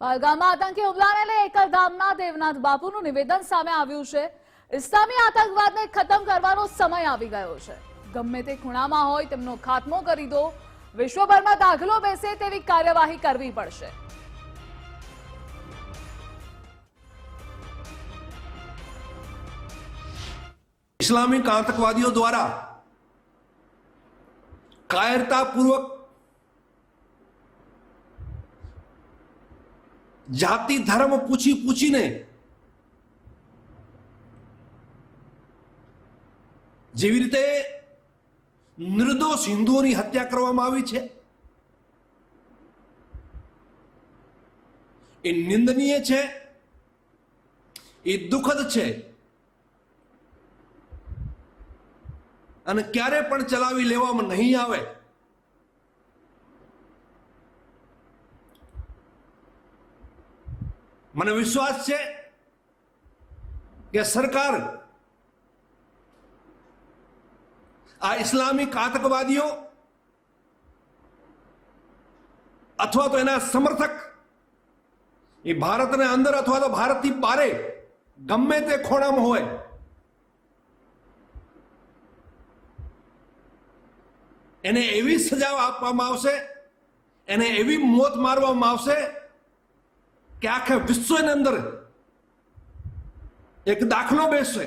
પહલગામમાં આતંકી હુમલાને લઈ એકલધામના દેવનાથ બાપુનું નિવેદન સામે આવ્યું છે. ઇસ્લામી આતંકવાદને ખતમ કરવાનો સમય આવી ગયો છે. ગમે તે ખૂણામાં હોય તેમનો ખાત્મો કરી દો. વિશ્વભરમાં દાખલો બેસે તેવી કાર્યવાહી કરવી પડશે. ઇસ્લામિક આતંકવાદીઓ દ્વારા કાયરતાપૂર્વક જાતિ ધર્મ પૂછી પૂછીને જેવી રીતે નિર્દોષ હિન્દુઓની હત્યા કરવામાં આવી છે. એ નિંદનીય છે, એ દુઃખદ છે. અને ક્યારે પણ ચલાવી લેવામાં નહીં આવે મને વિશ્વાસ છે કે સરકાર આ ઇસ્લામિક આતંકવાદીઓ અથવા તો એના સમર્થક એ ભારતને અંદર અથવા તો ભારતથી બારે ગમે તે ખોણામાં હોય, એને એવી સજા આપવામાં આવશે, એને એવી મોત મારવામાં આવશે કે આખા વિશ્વની અંદર એક દાખલો બેસશે